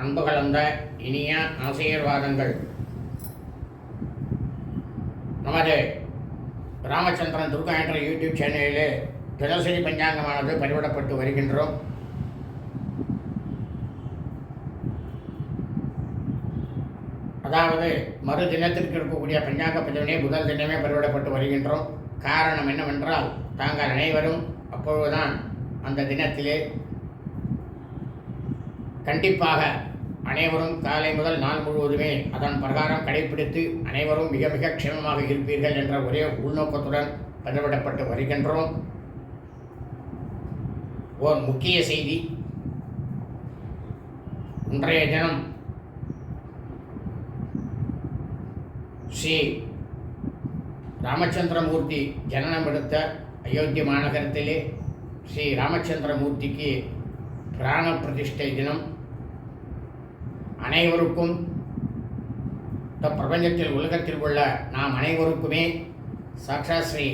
அன்பு கலந்த இனிய ஆசீர்வாதங்கள். நமது ராமச்சந்திரன் துர்கா என்ற யூடியூப் சேனலிலே தினசரி பஞ்சாங்கமானது பதிவிடப்பட்டு வருகின்றோம். அதாவது மறு தினத்திற்கு இருக்கக்கூடிய பஞ்சாங்க பதிவினை முதல் தினமே பதிவிடப்பட்டு வருகின்றோம். காரணம் என்னவென்றால் தாங்கள் அனைவரும் அப்பொழுதுதான் அந்த தினத்திலே கண்டிப்பாக அனைவரும் காலை முதல் நாள் முழுவதுமே அதன் பிரகாரம் கடைபிடித்து அனைவரும் மிக மிக க்ஷேமமாக இருப்பீர்கள் என்ற ஒரே உள்நோக்கத்துடன் பதிவிடப்பட்டு வருகின்றோம். ஓர் முக்கிய செய்தி. இன்றைய தினம் ஸ்ரீ ராமச்சந்திரமூர்த்தி ஜனனம் எடுத்த அயோத்தி மாநகரத்திலே ஸ்ரீ ராமச்சந்திரமூர்த்திக்கு பிராண பிரதிஷ்டை தினம். அனைவருக்கும் இந்த பிரபஞ்சத்தில் உலகத்தில் உள்ள நாம் அனைவருக்குமே சாட்சா ஸ்ரீ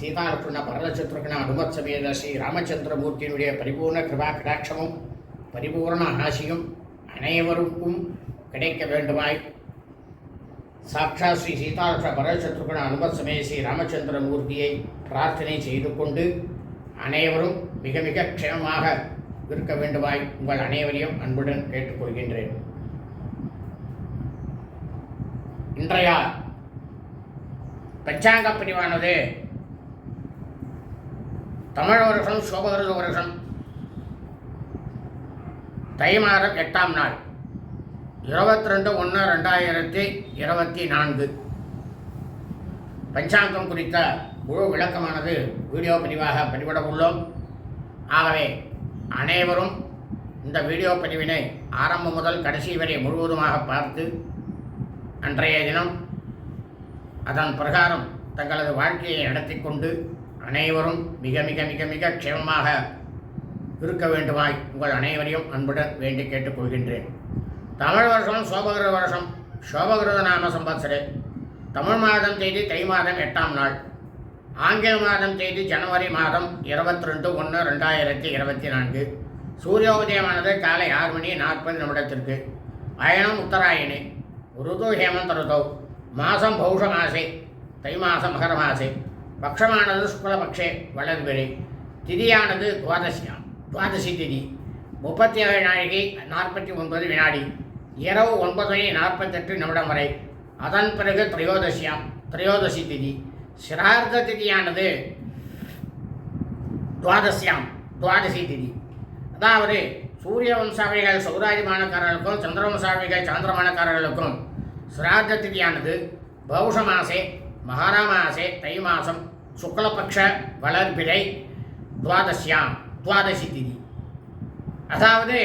சீதாலட்சுமண பரதசத்ருகண அனுமத் சமேத ஸ்ரீ ராமச்சந்திரமூர்த்தியினுடைய பரிபூர்ண கிருபா கடாட்சமும் பரிபூர்ண ஆசியும் அனைவருக்கும் கிடைக்க வேண்டுமாய். சாட்சா ஸ்ரீ சீதாலட்சும பரதசத்ருகண அனுமத் சமய ஸ்ரீ ராமச்சந்திரமூர்த்தியை பிரார்த்தனை செய்து கொண்டு அனைவரும் மிக மிக க்ஷேமமாக இருக்க வேண்டுமாய் உங்கள் அனைவரையும் அன்புடன் கேட்டுக்கொள்கின்றேன். இன்றைய பஞ்சாங்க பிரிவானது தமிழ் வருஷம் சோபகிருத வருஷம் தை மாதம் எட்டாம் நாள் இருபத்தி ரெண்டு ஒன்று ரெண்டாயிரத்தி இருபத்தி நான்கு. பஞ்சாங்கம் குறித்த முழு விளக்கமானது வீடியோ பதிவாக பதிவிட உள்ளோம் ஆகவே அனைவரும் இந்த வீடியோ பதிவினை ஆரம்பம் முதல் கடைசி வரை முழுவதுமாக பார்த்து அன்றைய தினம் அதன் பிரகாரம் தங்களது வாழ்க்கையை நடத்தி கொண்டு அனைவரும் மிக மிக மிக மிக க்ஷேமமாக இருக்க வேண்டுமாய் உங்கள் அனைவரையும் அன்புடன் வேண்டி கேட்டுக்கொள்கின்றேன். தமிழ் வருஷம் சோபகிருத வருஷம் சோபகிருத நாம சம்பத்சரே தமிழ் மாதம் தேதி தை மாதம் எட்டாம் நாள். ஆங்கில மாதம் தேதி ஜனவரி மாதம் இருபத்தி ரெண்டு ஒன்று ரெண்டாயிரத்தி இருபத்தி நான்கு. சூரியோதயமானது காலை ஆறு மணி நாற்பது நிமிடத்திற்கு. அயனம் உத்தராயணி. ருது ஹேமந்த ருதோ. மாதம் பௌஷ மாசே. தை மாதம் மகர மாசே. பக்ஷமானது சுக்லபக்ஷே வளர்பிறை. திதியானது துவாதசியாம் துவாதசி திதி. முப்பத்தி ஏழு நாழிகை நாற்பத்தி ஒன்பது வினாடி. இரவு ஒன்பது மணி நாற்பத்தெட்டு நிமிடம் வரை. அதன் பிறகு திரையோதசியாம் திரையோதசி திதி. சிரார்த்த திதியானது துவாதசியாம் துவாதசி திதி. அதாவது சூரிய வம்சாவிகள் சௌராஜமானக்காரர்களுக்கும் சந்திரவம்சாவிகள் சாந்திரமானக்காரர்களுக்கும் சிரார்த்த திதியானது பௌஷ மாசே மகாரா மாசே தை மாதம் சுக்லபக்ஷ வளர்பிழை துவாதசியாம் துவாதசி திதி. அதாவது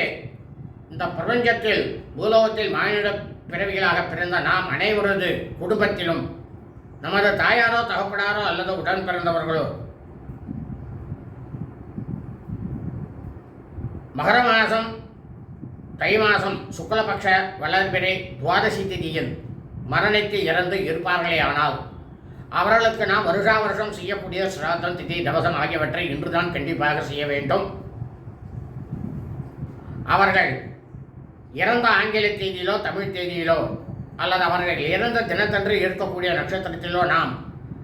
இந்த பிரபஞ்சத்தில் பூலோகத்தில் மானிட பிறவிகளாக பிறந்த நாம் அனைவரது குடும்பத்திலும் நமது தாயாரோ தகப்பனாரோ அல்லது உடன் பிறந்தவர்களோ. மகர மாதம் தை மாதம் சுக்லபக்ஷ வளர்பிறை துவாதசி திதியில் மரணித்து இறந்து இருப்பார்களே ஆனால் அவர்களுக்கு நாம் வருஷா வருஷம் செய்யக்கூடிய சிராத்தம் திதி தவசம் ஆகியவற்றை இன்றுதான் கண்டிப்பாக செய்ய வேண்டும். அவர்கள் இறந்த ஆங்கில தேதியிலோ தமிழ் தேதியிலோ அல்லது அவர்கள் இறந்த தினத்தன்று இருக்கக்கூடிய நட்சத்திரத்திலோ நாம்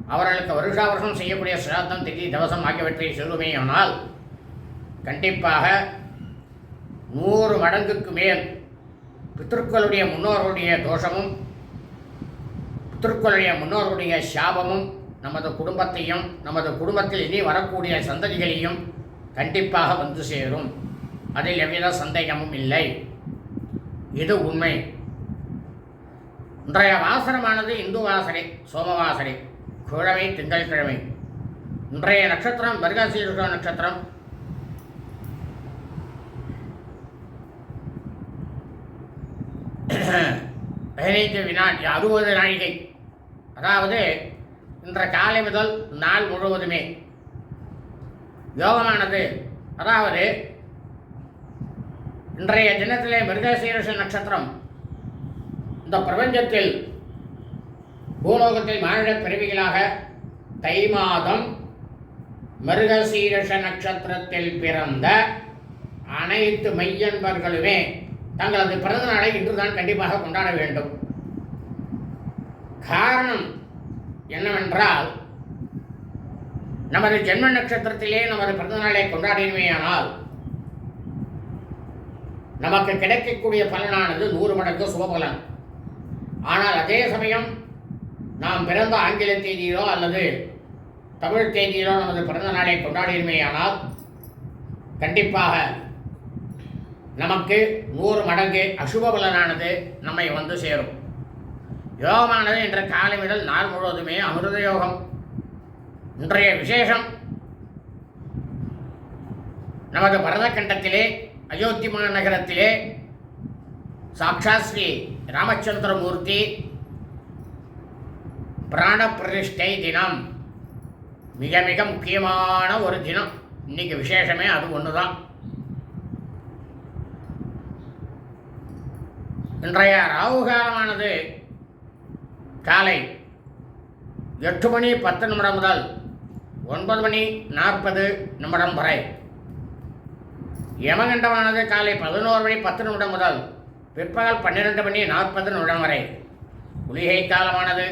அவர்களுக்கு வருஷா வருஷம் செய்யக்கூடிய சிராத்தம் திதி தவசம் ஆகியவற்றை சொல்லுமேயானால் கண்டிப்பாக நூறு மடங்குக்கு மேல் பித்திருக்களுடைய முன்னோர்களுடைய தோஷமும் பித்திருக்களுடைய முன்னோர்களுடைய சாபமும் நமது குடும்பத்தையும் நமது குடும்பத்தில் இனி வரக்கூடிய சந்ததிகளையும் கண்டிப்பாக வந்து சேரும். அதில் எவ்வித சந்தேகமும் இல்லை. இது உண்மை. இன்றைய வாசனமானது இந்து வாசனை சோமவாசனை கிழமை திங்கட்கிழமை இன்றைய நட்சத்திரம் பர்காசீர்ஷ நட்சத்திரம். பதினைந்து வினாடி அறுபது நாழிகை. அதாவது இன்ற காலை முதல் நாள் முழுவதுமே. யோகமானது அதாவது இன்றைய தினத்திலே மிருகசீரஷ நட்சத்திரம் இந்த பிரபஞ்சத்தில் பூலோகத்தில் மானிட பிறவிகளாக தை மாதம் மிருகசீரஷ நட்சத்திரத்தில் பிறந்த அனைத்து மையன்பர்களுமே தங்களது பிறந்த நாளை இன்றுதான் கண்டிப்பாக கொண்டாட வேண்டும். காரணம் என்னவென்றால் நமது ஜென்ம நட்சத்திரத்திலே நமது பிறந்த நாளை கொண்டாடினமையானால் நமக்கு கிடைக்கக்கூடிய பலனானது நூறு மடங்கு சுபபலன். ஆனால் அதே சமயம் நாம் பிறந்த ஆங்கில தேதியிலோ அல்லது தமிழ் தேதியிலோ நமது பிறந்த நாளை கொண்டாடினமையானால் கண்டிப்பாக நமக்கு நூறு மடங்கு அசுப பலனானது நம்மை வந்து சேரும். யோகமானது என்ற காலை முதல் நாள் முழுவதுமே அமிர்த யோகம் இன்றைய விசேஷம். நமது பரதக்கண்டத்திலே அயோத்தி மாநகரத்திலே சாக்ஷாத் ஸ்ரீ ராமச்சந்திரமூர்த்தி பிராண பிரதிஷ்டை தினம். மிக மிக முக்கியமான ஒரு தினம். இன்னைக்கு விசேஷமே அது ஒன்று தான் இன்றைய ராகு காலமானது காலை எட்டு மணி பத்து நிமிடம் முதல் ஒன்பது மணி நாற்பது நிமிடம் வரை. யமகண்டமானது காலை பதினோரு மணி பத்து நிமிடம் முதல் பிற்பகல் பன்னிரெண்டு மணி நாற்பது நிமிடம் வரை. குளிகை காலமானது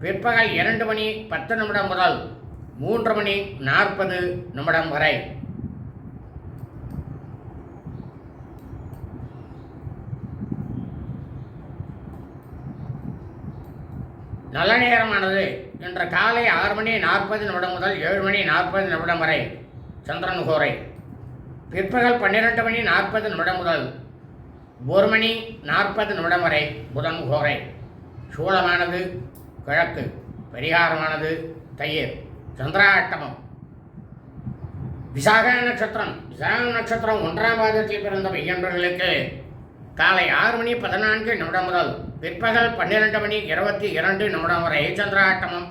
பிற்பகல் இரண்டு மணி பத்து நிமிடம் முதல் மூன்று மணி நாற்பது நிமிடம் வரை. நல்ல நேரமானது இன்று காலை ஆறு மணி நாற்பது நிமிடம் முதல் ஏழு மணி நாற்பது நிமிடம் வரை. சந்திரன் கோரை. பிற்பகல் பன்னிரெண்டு மணி நாற்பது நிமிடம் முதல் ஒரு மணி நாற்பது நிமிடம் வரை புதன் கோரை சூளமானது கிழக்கு. பரிகாரமானது தயிர். சந்திராட்டமம். விசாக நட்சத்திரம். விசாக நட்சத்திரம் ஒன்றாம் பாதத்தில் பிறந்த மையன்பர்களுக்கு காலை ஆறு மணி பதினான்கு நிமிடம் முதல் பிற்பகல் பன்னிரெண்டு மணி இருபத்தி இரண்டு நிமிடம் வரை சந்திராட்டமம்.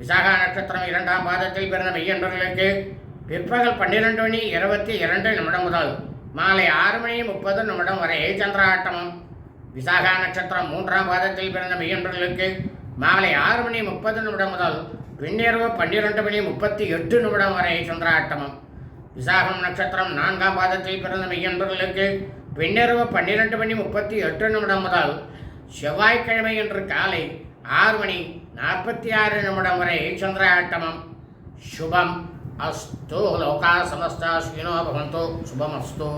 விசாகா நட்சத்திரம் இரண்டாம் பாதத்தில் பிறந்த மையன்பர்களுக்கு பிற்பகல் பன்னிரெண்டு மணி இருபத்தி இரண்டு நிமிடம் முதல் மாலை ஆறு மணி முப்பது நிமிடம் வரை சந்திராட்டமம் விசாகா நட்சத்திரம் மூன்றாம் பாதத்தில் பிறந்த மெய்யன்பர்களுக்கு மாலை ஆறு மணி முப்பது நிமிடம் முதல் பின்னிரவு பன்னிரெண்டு மணி முப்பத்தி எட்டு நிமிடம் வரை சந்திராட்டமம் விசாகம் நட்சத்திரம் நான்காம் பாதத்தில் பிறந்த மெய்யன்பர்களுக்கு பின்னிரவு பன்னிரெண்டு மணி முப்பத்தி எட்டு நிமிடம் முதல் செவ்வாய்க்கிழமை என்று காலை ஆறு மணி நாற்பத்தி ஆறு நிமிடம் வரை சந்திராட்டமம் சுபம். अस्तु लोका समस्ता सुखिनो भवन्तु शुभमस्तु